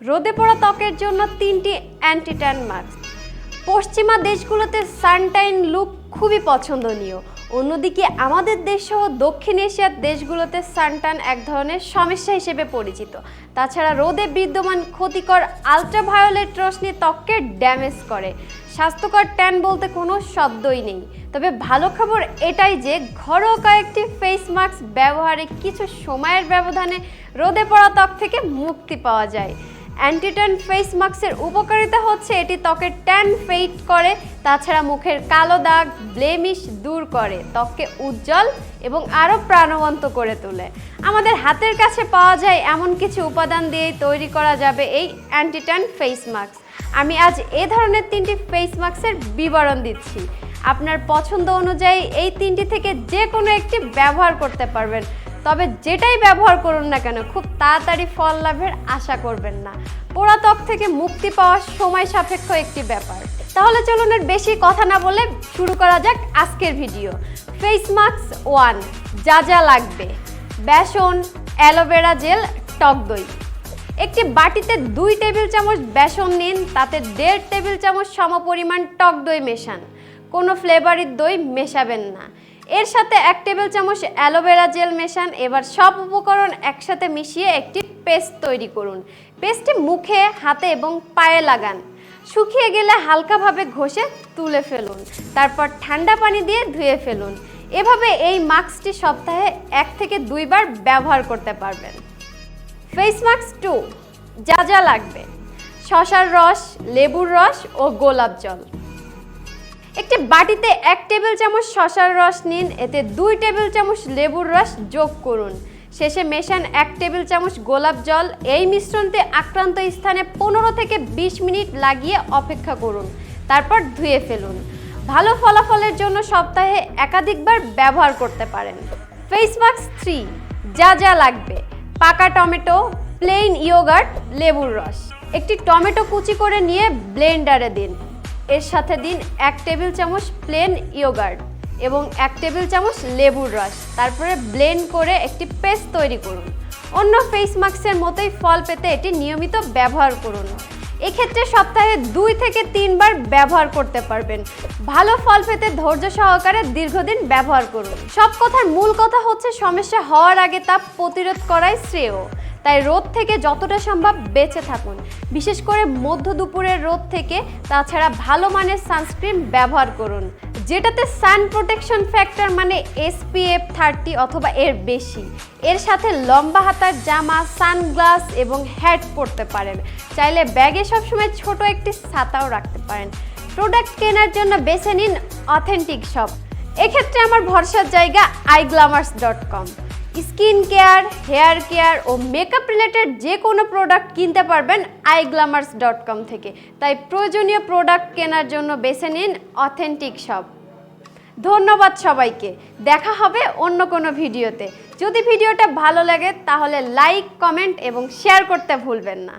রোদে পড়া ত্বকের জন্য তিনটি অ্যান্টি ট্যান মাস্ক পশ্চিমা দেশগুলোতে সানটাইন লুক খুবই পছন্দনীয়। অন্যদিকে আমাদের দেশ সহ দক্ষিণ এশিয়ার দেশগুলোতে সানটান এক ধরনের সমস্যা হিসেবে পরিচিত। তাছাড়া রোদে বিদ্যমান ক্ষতিকর আলট্রাভায়োলেট রশ্মি ত্বককে ড্যামেজ করে। স্বাস্থ্যকর ট্যান বলতে কোনো শব্দই নেই। তবে ভালো খবর এটাই যে ঘরোয়া কয়েকটি ফেস মাস্ক ব্যবহারে কিছু সময়ের ব্যবধানে রোদে পড়া ত্বক থেকে মুক্তি পাওয়া যায়। অ্যান্টিট্যান ফেস মাস্কের উপকারিতা হচ্ছে এটি ত্বকের ট্যান ফেইট করে, তাছাড়া মুখের কালো দাগ, ব্লেমিশ দূর করে, ত্বককে উজ্জ্বল এবং আরও প্রাণবন্ত করে তোলে। আমাদের হাতের কাছে পাওয়া যায় এমন কিছু উপাদান দিয়ে তৈরি করা যাবে এই অ্যান্টিট্যান ফেস মাস্ক। আমি আজ এ ধরনের তিনটি ফেস মাস্কের বিবরণ দিচ্ছি। আপনার পছন্দ অনুযায়ী এই তিনটি থেকে যে কোনো একটি ব্যবহার করতে পারবেন। তবে যেটাই ব্যবহার করুন না কেন, খুব তাড়াতাড়ি ফল লাভের আশা করবেন না। পোড়া ত্বক থেকে মুক্তি পাওয়ার সময় সাপেক্ষ একটি ব্যাপার। তাহলে চলুন এর বেশি কথা না বলে শুরু করা যাক আজকের ভিডিও। ফেস মাস্ক ওয়ান যা যা লাগবে। বেসন, অ্যালোভেরা জেল, টক দই। একটি বাটিতে দুই টেবিল চামচ বেসন নিন, তাতে দেড় টেবিল চামচ সমপরিমাণ টক দই মেশান। কোনো ফ্লেভারের দই মেশাবেন না। এর সাথে এক টেবিল চামচ অ্যালোভেরা জেল মেশান। এবার সব উপকরণ একসাথে মিশিয়ে একটি পেস্ট তৈরি করুন। পেস্টটি মুখে, হাতে এবং পায়ে লাগান। শুকিয়ে গেলে হালকাভাবে ঘষে তুলে ফেলুন। তারপর ঠান্ডা পানি দিয়ে ধুয়ে ফেলুন। এভাবে এই মাস্কটি সপ্তাহে এক থেকে দুইবার ব্যবহার করতে পারবেন। ফেস মাস্ক টু, যা যা লাগবে। শশার রস, লেবুর রস ও গোলাপ জল। একটি বাটিতে এক টেবিল চামচ শশার রস নিন, এতে দুই টেবিল চামচ লেবুর রস যোগ করুন। শেষে মেশান এক টেবিল চামচ গোলাপ জল। এই মিশ্রণতে আক্রান্ত স্থানে পনেরো থেকে বিশ মিনিট লাগিয়ে অপেক্ষা করুন, তারপর ধুয়ে ফেলুন। ভালো ফলাফলের জন্য সপ্তাহে একাধিকবার ব্যবহার করতে পারেন। ফেস মাস্ক থ্রি, যা যা লাগবে। পাকা টমেটো প্লেন ইয়োগার্ট, লেবুর রস। একটি টমেটো কুচি করে নিয়ে ব্লেন্ডারে দিন। এর সাথে দিন এক টেবিল চামচ প্লেন ইয়োগার্ট এবং এক টেবিল চামচ লেবুর রস। তারপরে ব্লেন্ড করে একটি পেস্ট তৈরি করুন। অন্য ফেস মাস্কের মতোই ফল পেতে এটি নিয়মিত ব্যবহার করুন। এক্ষেত্রে সপ্তাহে দুই থেকে তিনবার ব্যবহার করতে পারবেন। ভালো ফল পেতে ধৈর্য সহকারে দীর্ঘদিন ব্যবহার করুন। সব কথার মূল কথা হচ্ছে সমস্যা হওয়ার আগে তা প্রতিরোধ করাই শ্রেয়। তাই রোদ থেকে যতটা সম্ভব বেঁচে থাকুন। বিশেষ করে মধ্য দুপুরের রোদ থেকে, তাছাড়া ভালো মানের সানস্ক্রিন ব্যবহার করুন। যেটাতে সান প্রোটেকশন ফ্যাক্টর মানে এসপিএফ থার্টি অথবা এর বেশি। এর সাথে লম্বা হাতার জামা, সানগ্লাস এবং হ্যাট পরতে পারেন। চাইলে ব্যাগে সবসময় ছোট একটি ছাতাও রাখতে পারেন। প্রোডাক্ট কেনার জন্য বেছে নিন অথেন্টিক শপ। এক্ষেত্রে আমার ভরসার জায়গা iglamours dot com. Skin care, hair care ও মেকআপ রিলেটেড যে কোনো প্রোডাক্ট কিনতে পারবেন আইগ্লামার্স ডট কম থেকে। তাই প্রয়োজনীয় প্রোডাক্ট কেনার জন্য বেছে নিন অথেন্টিক শপ ধন্যবাদ সবাইকে। দেখা হবে অন্য কোনো ভিডিওতে। যদি ভিডিওটা ভালো লাগে তাহলে লাইক, কমেন্ট এবং শেয়ার করতে ভুলবেন না।